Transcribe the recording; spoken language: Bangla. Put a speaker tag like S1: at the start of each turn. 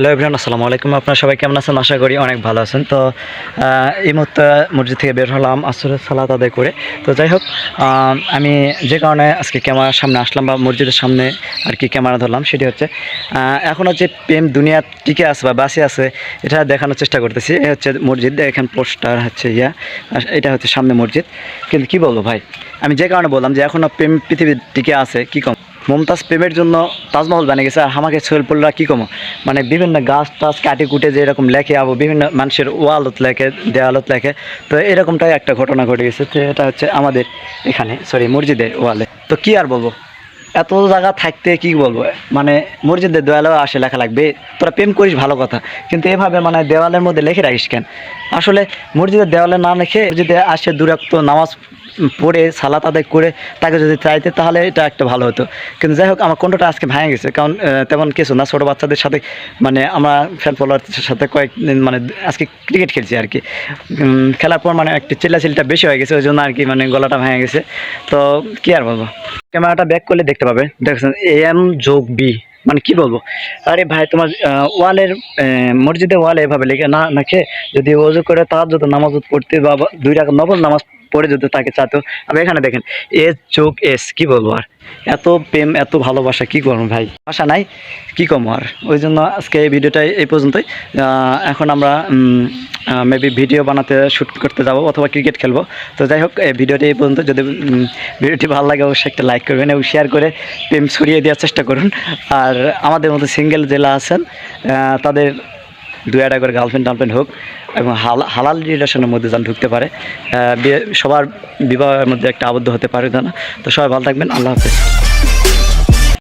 S1: হ্যালো এভরিওয়ান আসসালামু আলাইকুম। আপনারা সবাই কেমন আছেন? আশা করি অনেক ভালো আছেন। তো এই মুহূর্তে মসজিদ থেকে বের হলাম আসরের সালাত আদায় করে। তো যাই হোক আমি যে কারণে আজকে ক্যামেরার সামনে আসলাম বা মসজিদের সামনে আর কি ক্যামেরা ধরলাম, সেটি হচ্ছে এখনও যে প্রেম দুনিয়া টিকে আছে বা বাসে আছে, এটা দেখানোর চেষ্টা করতেছি। এই হচ্ছে মসজিদ, এখানে পোস্টার হচ্ছে ইয়া এটা হচ্ছে সামনে মসজিদ। কিন্তু কি বলব ভাই? আমি যে কারণে বললাম যে এখনও প্রেম পৃথিবীর টিকে আছে, কি কম মমতাজ প্রেমের জন্য তাজমহল বানিয়ে গেছে। আর আমাকে সোহেলপুলরা কী কমো? মানে বিভিন্ন গাছ টাছ কাটে কুটে যে এরকম লেখে আবো, বিভিন্ন মানুষের ওয়ালত লেখে, দেওয়ালত লেখে। তো এরকমটাই একটা ঘটনা ঘটে গেছে। তো এটা হচ্ছে আমাদের এখানে সরি মসজিদের ওয়ালে। তো কি আর বলব? এত জায়গা থাকতে কি বলব? মানে মসজিদের দেওয়ালেও আসে, লেখা লাগবে। তোরা প্রেম করিস, ভালো কথা। কিন্তু এভাবে মানে দেওয়ালের মধ্যে লেখে রাখিস কেন? আসলে মসজিদের দেওয়ালে না লিখে যদি আসে দূরাক্ত নামাজ পড়ে, সালাত আদায় করে তাকে যদি চাইতে, তাহলে এটা একটা ভালো হতো। কিন্তু যাই হোক, আমার কণ্ঠটা আজকে ভেঙে গেছে। কারণ তেমন কিছু না। ছোটো বাচ্চাদের সাথে মানে আমরা ফ্যান ফলোয়ারদের সাথে কয়েকদিন মানে আজকে ক্রিকেট খেলছি আর কি। খেলার পর মানে একটু চিল্লাচিল্লিটা বেশি হয়ে গেছে। ওই জন্য আর কি মানে গলাটা ভেঙে গেছে। তো কি আর বলব? ক্যামেরাটা ব্যাক করলে দেখতে পাবে। দেখছেন এ এম যোগ বি মানে কি বলব? আরে ভাই, তোমার ওয়ালের মসজিদে ওয়ালে এভাবে লেখে না নাখে যদি ওজু করে তার যত নামাজ বা বা দুই টাকা নবল নামাজ পড়ে যদি তাকে চাতো আমি এখানে দেখেন এস চোখ এস, কি বলব আর? এত প্রেম, এত ভালোবাসা, কি করব ভাই? আশা নাই, কি কম আর? ওই জন্য আজকে এই ভিডিওটা এই পর্যন্তই। এখন আমরা মেবি ভিডিও বানাতে শ্যুট করতে যাব অথবা ক্রিকেট খেলব। তো যাই হোক, এই ভিডিওটি এই পর্যন্ত। যদি ভিডিওটি ভালো লাগে, অবশ্যই একটা লাইক করবেন এবং শেয়ার করে প্রেম ছড়িয়ে দেওয়ার চেষ্টা করুন। আর আমাদের মতো সিঙ্গেল জেলা আছেন তাদের দু একটা করে গার্লফ্রেন্ড টার্লফ্রেন্ড হোক এবং হাল, হালাল রিলেশনের মধ্যে যেন ঢুকতে পারে। সবার বিবাহের মধ্যে একটা আবদ্ধ হতে পারে না তো সবাই ভালো থাকবেন, আল্লাহ হাফেজ।